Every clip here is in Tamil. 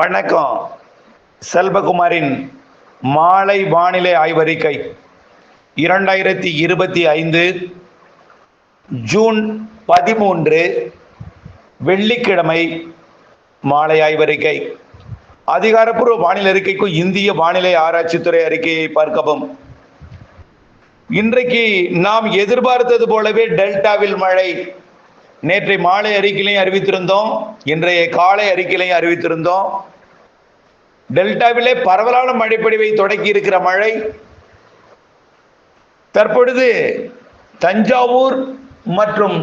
வணக்கம். செல்வகுமாரின் மாலை வானிலை ஆய்வறிக்கை. இரண்டாயிரத்தி இருபத்தி ஐந்து ஜூன் பதிமூன்று வெள்ளிக்கிழமை மாலை ஆய்வறிக்கை. அதிகாரப்பூர்வ வானிலை அறிக்கைக்கும் இந்திய வானிலை ஆராய்ச்சித்துறை அறிக்கையை பார்க்கவும். இன்றைக்கு நாம் எதிர்பார்த்தது போலவே டெல்டாவில் மழை நேற்றை மாலை அறிக்கையிலையும் அறிவித்திருந்தோம் இன்றைய காலை அறிக்கையிலையும் அறிவித்திருந்தோம். டெல்டாவிலே பரவலான மழைப்பொழிவை தொடக்கி இருக்கிற மழை. தற்பொழுது தஞ்சாவூர் மற்றும்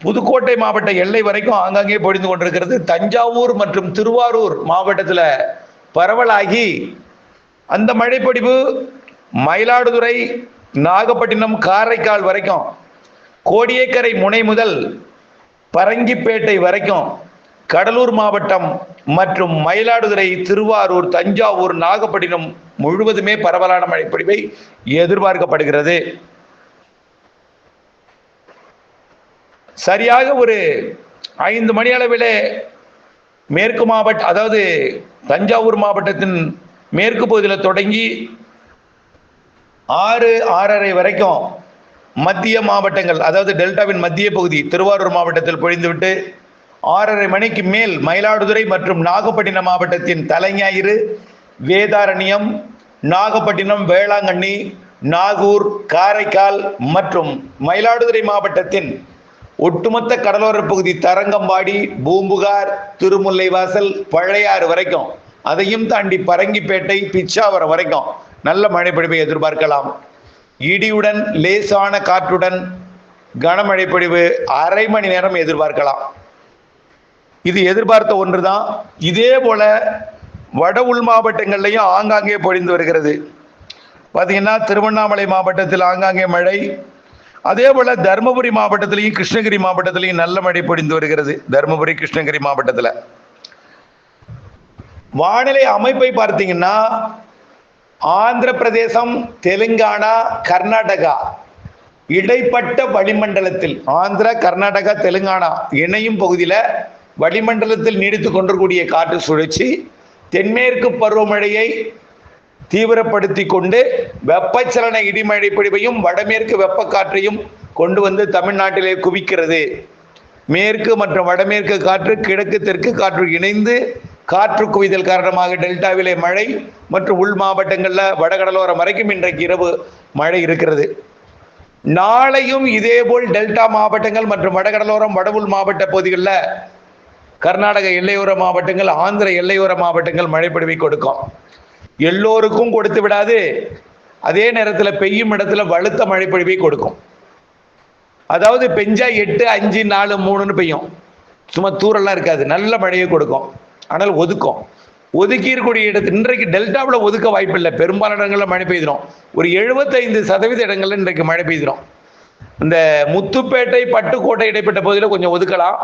புதுக்கோட்டை மாவட்ட எல்லை வரைக்கும் ஆங்காங்கே பொழிந்து கொண்டிருக்கிறது. தஞ்சாவூர் மற்றும் திருவாரூர் மாவட்டத்தில் பரவலாகி அந்த மழைப்பொடிவு மயிலாடுதுறை நாகப்பட்டினம் காரைக்கால் வரைக்கும் கோடியக்கரை முனை முதல் பரங்கிப்பேட்டை வரைக்கும் கடலூர் மாவட்டம் மற்றும் மயிலாடுதுறை திருவாரூர் தஞ்சாவூர் நாகப்பட்டினம் முழுவதுமே பரவலான மழைப்பொழிவை எதிர்பார்க்கப்படுகிறது. சரியாக ஒரு ஐந்து மணி அளவிலே மேற்கு மாவட்ட அதாவது தஞ்சாவூர் மாவட்டத்தின் மேற்கு பகுதியில் தொடங்கி ஆறு ஆறரை வரைக்கும் மத்திய மாவட்டங்கள் அதாவது டெல்டாவின் மத்திய பகுதி திருவாரூர் மாவட்டத்தில் பொழிந்துவிட்டு ஆறரை மணிக்கு மேல் மயிலாடுதுறை மற்றும் நாகப்பட்டினம் மாவட்டத்தின் தலைஞாயிறு வேதாரண்யம் நாகப்பட்டினம் வேளாங்கண்ணி நாகூர் காரைக்கால் மற்றும் மயிலாடுதுறை மாவட்டத்தின் ஒட்டுமொத்த கடலோர பகுதி தரங்கம்பாடி பூம்புகார் திருமுல்லைவாசல் பழையாறு வரைக்கும். அதையும் தாண்டி பரங்கிப்பேட்டை பிச்சாவரம் வரைக்கும் நல்ல மழைப்பொழிவை எதிர்பார்க்கலாம். இடியுடன் லேசான காற்றுடன் கனமழை பொழிவு அரை மணி நேரம் எதிர்பார்க்கலாம். இது எதிர்பார்த்த ஒன்று தான் இதே போல வட உள் மாவட்டங்கள்லையும் ஆங்காங்கே பொழிந்து வருகிறது. பார்த்தீங்கன்னா திருவண்ணாமலை மாவட்டத்தில் ஆங்காங்கே மழை. அதே போல தருமபுரி மாவட்டத்திலையும் கிருஷ்ணகிரி மாவட்டத்திலையும் நல்ல மழை பொழிந்து வருகிறது. தருமபுரி கிருஷ்ணகிரி மாவட்டத்தில். வானிலை அமைப்பை பார்த்தீங்கன்னா ஆந்திர பிரதேசம் தெலுங்கானா கர்நாடகா. இடைப்பட்ட வளிமண்டலத்தில் ஆந்திரா கர்நாடகா தெலுங்கானா இணையும் பகுதியில் வளிமண்டலத்தில் நீடித்து கொண்டிருக்கூடிய காற்று சுழற்சி தென்மேற்கு பருவமழையை தீவிரப்படுத்தி கொண்டு வெப்பச்சலன இடிமழை பொழிவையும் வடமேற்கு வெப்பக்காற்றையும் கொண்டு வந்து தமிழ்நாட்டிலே குவிக்கிறது. மேற்கு மற்றும் வடமேற்கு காற்று கிழக்கு தெற்கு காற்று இணைந்து காற்று குவிதல் காரணமாக டெல்டாவிலே மழை மற்றும் உள் மாவட்டங்களில் வடகடலோரம் வரைக்கும் இன்றைக்கு இரவு மழை இருக்கிறது. நாளையும் இதேபோல் டெல்டா மாவட்டங்கள் மற்றும் வடகடலோரம் வட உள் மாவட்ட பகுதிகளில் கர்நாடக எல்லையோர மாவட்டங்கள் ஆந்திர எல்லையோர மாவட்டங்கள் மழைப்பொழிவை கொடுக்கும். எல்லோருக்கும் கொடுத்து விடாது. அதே நேரத்தில் பெய்யும் இடத்துல வலுத்த மழைப்பொழிவை கொடுக்கும். அதாவது பெஞ்சா எட்டு அஞ்சு நாலு மூணுன்னு பெய்யும். சும்மா தூரெல்லாம் இருக்காது. நல்ல மழையை கொடுக்கும். ஆனால் ஒதுக்கும். ஒதுக்கி இருக்கக்கூடிய இடத்து இன்றைக்கு டெல்டாவில் ஒதுக்க வாய்ப்பில்லை பெரும்பாலான இடங்களில் மழை பெய்திடும். ஒரு எழுபத்தைந்து சதவீத இடங்களில் இன்றைக்கு மழை பெய்திடும். இந்த முத்துப்பேட்டை பட்டுக்கோட்டை இடைப்பட்ட பகுதியில் கொஞ்சம் ஒதுக்கலாம்.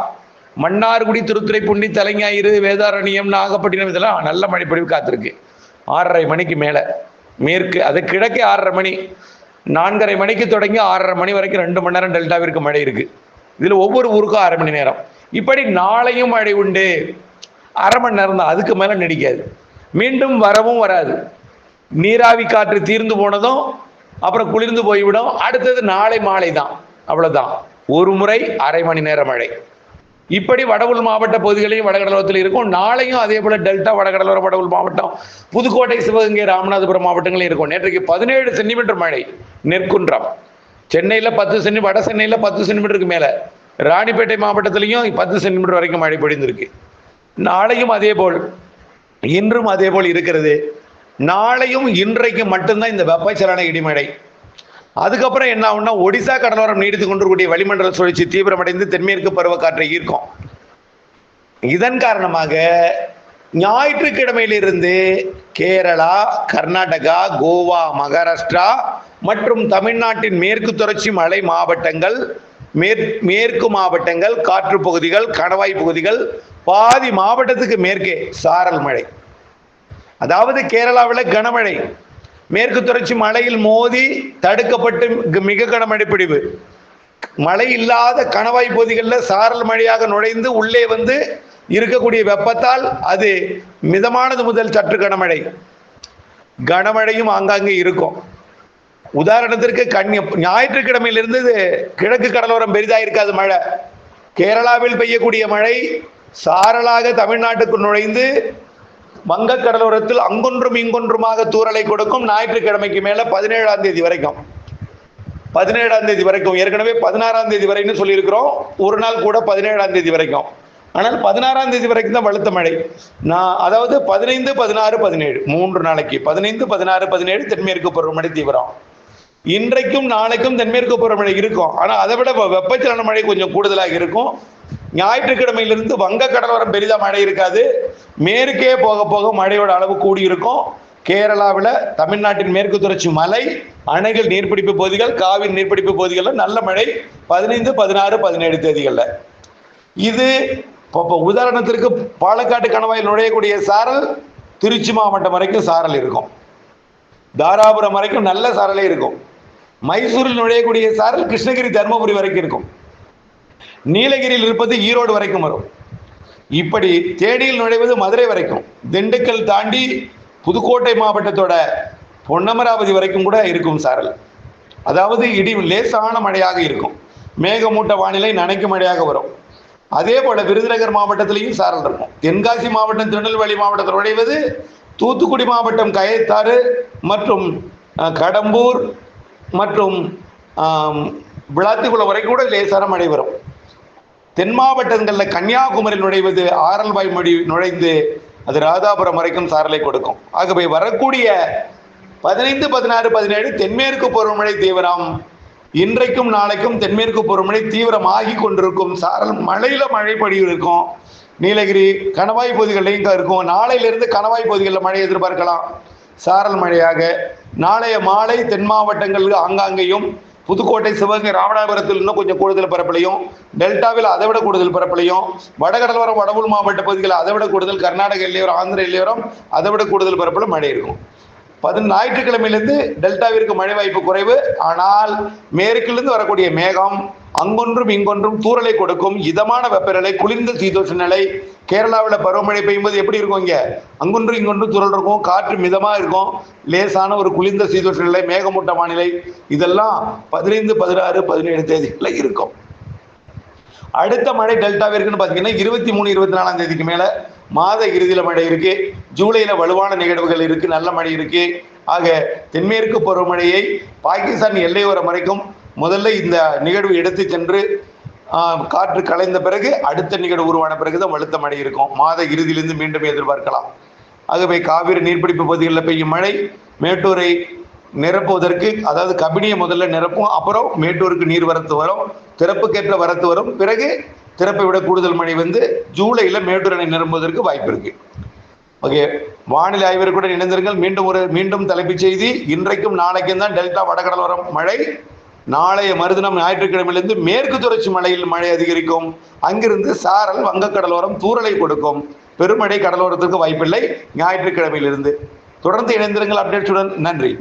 மன்னார்குடி திருத்துறைப்பூண்டி தலைஞாயிறு வேதாரண்யம் நாகப்பட்டினம் இதெல்லாம் நல்ல மழைப்பொழிவு காத்திருக்கு. ஆறரை மணிக்கு மேலே. மேற்கு அது கிழக்கே ஆறரை மணி. நான்கரை மணிக்கு தொடங்கி ஆறரை மணி வரைக்கும் ரெண்டு மணி நேரம் டெல்டாவிற்கு மழை இருக்குது இதில் ஒவ்வொரு ஊருக்கும் அரை மணி நேரம். இப்படி நாளையும் மழை உண்டு. அரை மணி நேரம் தான். அதுக்கு மேலே நீடிக்காது. மீண்டும் வரவும் வராது. நீராவி காற்று தீர்ந்து போனதும் அப்புறம் குளிர்ந்து போய்விடும். அடுத்தது நாளை மாலை தான். அவ்வளோதான் ஒரு முறை அரை மணி நேர மழை. இப்படி வடவுள் மாவட்ட பகுதிகளையும் வடகடலோரத்தில் இருக்கும். நாளையும் அதே போல டெல்டா வடகடலோர வடவுள் மாவட்டம் புதுக்கோட்டை சிவகங்கை ராமநாதபுரம் மாவட்டங்களும் இருக்கும். நேற்றைக்கு பதினேழு சென்டிமீட்டர் மழை. நெற்குன்றம். சென்னையில் பத்து சென்டி வட சென்னையில் பத்து சென்டிமீட்டருக்கு மேலே. ராணிப்பேட்டை மாவட்டத்திலையும் பத்து சென்டிமீட்டர் வரைக்கும் மழை பொழிந்திருக்கு. நாளையும் அதே போல். இன்றும் அதே போல் இருக்கிறது. நாளையும் இன்றைக்கு மட்டும்தான் இந்த வெப்பச்சலன இடிமழை அதுக்கப்புறம் என்ன ஆகும்னா ஒடிசா கடலோரம் நீடித்து கொண்டிருக்கூடிய வளிமண்டல சுழற்சி தீவிரமடைந்து தென்மேற்கு பருவக்காற்றை ஈர்க்கும். இதன் காரணமாக ஞாயிற்றுக்கிழமையிலிருந்து கேரளா கர்நாடகா கோவா மகாராஷ்டிரா மற்றும் தமிழ்நாட்டின் மேற்கு தொடர்ச்சி மலை மாவட்டங்கள் மேற் மேற்கு மாவட்டங்கள் காற்று பகுதிகள் கணவாய் பகுதிகள் பாதி மாவட்டத்துக்கு மேற்கே சாரல் மழை. அதாவது கேரளாவில் கனமழை. மேற்கு தொடர்ச்சி மலையில் மோதி தடுக்கப்பட்டு மிக- மிக கனமழை பிடிவு மழை இல்லாத கணவாய் பகுதிகளில் சாரல் மழையாக நுழைந்து உள்ளே வந்து இருக்கக்கூடிய வெப்பத்தால் அது மிதமானது முதல் சற்று கனமழை. கனமழையும் ஆங்காங்கே இருக்கும். உதாரணத்திற்கு கண் ஞாயிற்றுக்கிழமையிலிருந்து கிழக்கு கடலோரம் பெரிதாக இருக்காது மழை. கேரளாவில் பெய்யக்கூடிய மழை சாரலாக தமிழ்நாட்டுக்கு நுழைந்து வங்கக் கடலோரத்தில் அங்கொன்றும் இங்கொன்றுமாக தூறலை கொடுக்கும் ஞாயிற்றுக்கிழமைக்கு மேல பதினேழாம் தேதி வரைக்கும். பதினேழாம் தேதி வரைக்கும் ஏற்கனவே பதினாறாம் தேதி வரைன்னு சொல்லியிருக்கிறோம். ஒரு நாள் கூட பதினேழாம் தேதி வரைக்கும். ஆனால் பதினாறாம் தேதி வரைக்கும் தான் வலுத்த மழை. நான் அதாவது பதினைந்து பதினாறு பதினேழு மூன்று நாளைக்கு பதினைந்து பதினாறு பதினேழு தென்மேற்கு பருவமழை தீவிரம். இன்றைக்கும் நாளைக்கும் தென்மேற்கு பருவமழை இருக்கும். ஆனால் அதை விட வெப்பச்சலன மழை கொஞ்சம் கூடுதலாக இருக்கும். ஞாயிற்றுக்கிழமையிலிருந்து வங்க கடலோரம் பெரிதாக மழை இருக்காது. மேற்கே போக போக மழையோட அளவு கூடி இருக்கும். கேரளாவில் தமிழ்நாட்டின் மேற்கு தொடர்ச்சி மலை அணைகள் நீர்பிடிப்பு பகுதிகள் காவிரி நீர்பிடிப்பு பகுதிகளில் நல்ல மழை. பதினைந்து பதினாறு பதினேழு தேதிகளில். இது இப்போ இப்போ உதாரணத்திற்கு பாலக்காட்டு கணவாயில் நுழையக்கூடிய சாரல் திருச்சி மாவட்டம் வரைக்கும் சாரல் இருக்கும். தாராபுரம் வரைக்கும் நல்ல சாரலே இருக்கும். மைசூரில் நுழையக்கூடிய சாரல் கிருஷ்ணகிரி தருமபுரி வரைக்கும் இருக்கும். நீலகிரியில் இருப்பது ஈரோடு வரைக்கும் வரும். இப்படி தேடியில் நுழைவது மதுரை வரைக்கும். திண்டுக்கல் தாண்டி புதுக்கோட்டை மாவட்டத்தோட பொன்னமராவதி வரைக்கும் கூட இருக்கும் சாரல் அதாவது இடி லேசான மழையாக இருக்கும். மேகமூட்ட வானிலை நனைக்கும் மழையாக வரும். அதே போல விருதுநகர் மாவட்டத்திலையும் சாரல் இருக்கும். தென்காசி மாவட்டம் திருநெல்வேலி மாவட்டத்தில் நுழைவது தூத்துக்குடி மாவட்டம் கயத்தாறு மற்றும் கடம்பூர் மற்றும் ஆம், விளாத்திக்குளம் கூட லேசான மழை வரும் தென் மாவட்டங்களில் கன்னியாகுமரி நுழைவது ஆரல்வாய் மொழி நுழைந்து அது ராதாபுரம் வரைக்கும் சாரலை கொடுக்கும். ஆகவே வரக்கூடிய பதினைந்து பதினாறு பதினேழு தென்மேற்கு பருவமழை தீவிரம் இன்றைக்கும் நாளைக்கும் தென்மேற்கு பருவமழை தீவிரமாகி கொண்டிருக்கும். சாரல் மழையில மழை பொழிவு இருக்கும் நீலகிரி கணவாய் பகுதிகளிலையும் இங்க இருக்கும். நாளையிலிருந்து கணவாய் பகுதிகளில் மழை எதிர்பார்க்கலாம். சாரல் மழையாக நாளைய மாலை தென் மாவட்டங்களுக்கு ஆங்காங்கேயும் புதுக்கோட்டை சிவகங்கை ராமநாதபுரத்தில் இன்னும் கொஞ்சம் கூடுதல் பரப்பலையும் டெல்டாவில் அதை விட கூடுதல் பரப்பலையும் வடகடலோரம் வடவுள் மாவட்ட பகுதிகளில் அதை விட கூடுதல் கர்நாடக எல்லையோரம் ஆந்திர எல்லையோரம் அதை விட கூடுதல் பரப்பில் மழை இருக்கும். பதி ஞாயிற்றுக்கிழமையிலிருந்து டெல்டாவிற்கு மழை வாய்ப்பு குறைவு. ஆனால் மேற்கிலிருந்து வரக்கூடிய மேகம் அங்கொன்றும் இங்கொன்றும் தூறலை கொடுக்கும் இதமான வெப்பநிலை குளிர்ந்த சீதோஷ நிலை கேரளாவில் பருவமழை பெய்யும்போது எப்படி இருக்கும் இங்கே? அங்கொன்று இங்கொன்றும் துரல் இருக்கும் காற்று மிதமாக இருக்கும். லேசான ஒரு குளிர்ந்த சீதோஷ நிலை மேகமூட்ட வானிலை இதெல்லாம் பதினைந்து பதினாறு பதினேழு தேதிகளில் இருக்கும். அடுத்த மழை டெல்டாவிற்குன்னு பார்த்தீங்கன்னா இருபத்தி மூணு இருபத்தி நாலாம் தேதிக்கு மேலே மாத இறுதியில மழை இருக்கு. ஜூலையில் வலுவான நிகழ்வுகள் இருக்கு நல்ல மழை இருக்கு. ஆக தென்மேற்கு பருவமழையை பாகிஸ்தான் எல்லையோரம் வரைக்கும் முதல்ல இந்த நிகழ்வு எடுத்து சென்று காற்று கலைந்த பிறகு அடுத்த நிகழ்வு உருவான பிறகுதான் வலுத்த மழை இருக்கும். மாத இறுதியிலிருந்து மீண்டும் எதிர்பார்க்கலாம். ஆகவே காவிரி நீர்பிடிப்பு பகுதிகளில் பெய்யும் மழை மேட்டூரை நிரப்புவதற்கு அதாவது கபினியை முதல்ல நிரப்பும் அப்புறம் மேட்டூருக்கு நீர் வரத்து வரும் திறப்புக்கேற்ற வரத்து வரும். பிறகு திறப்பை விட கூடுதல் மழை வந்து ஜூலையில் மேட்டூர் அணை நிரம்புவதற்கு வாய்ப்பு இருக்கு. ஓகே வானிலை ஆய்வருக்குடன் இணைந்திருங்கள். மீண்டும் ஒரு மீண்டும் தலைப்புச் செய்தி. இன்றைக்கும் நாளைக்கும் தான் டெல்டா வடகடலோரம் மழை. நாளைய மறுதினம் ஞாயிற்றுக்கிழமையிலிருந்து மேற்கு தொடர்ச்சி மலையில் மழை அதிகரிக்கும். அங்கிருந்து சாரல் வங்கக்கடலோரம் தூறலை கொடுக்கும். பெருமழை கடலோரத்திற்கு வாய்ப்பில்லை. ஞாயிற்றுக்கிழமையிலிருந்து. தொடர்ந்து இணைந்திருங்கள் அப்டேட்ஸுடன் நன்றி.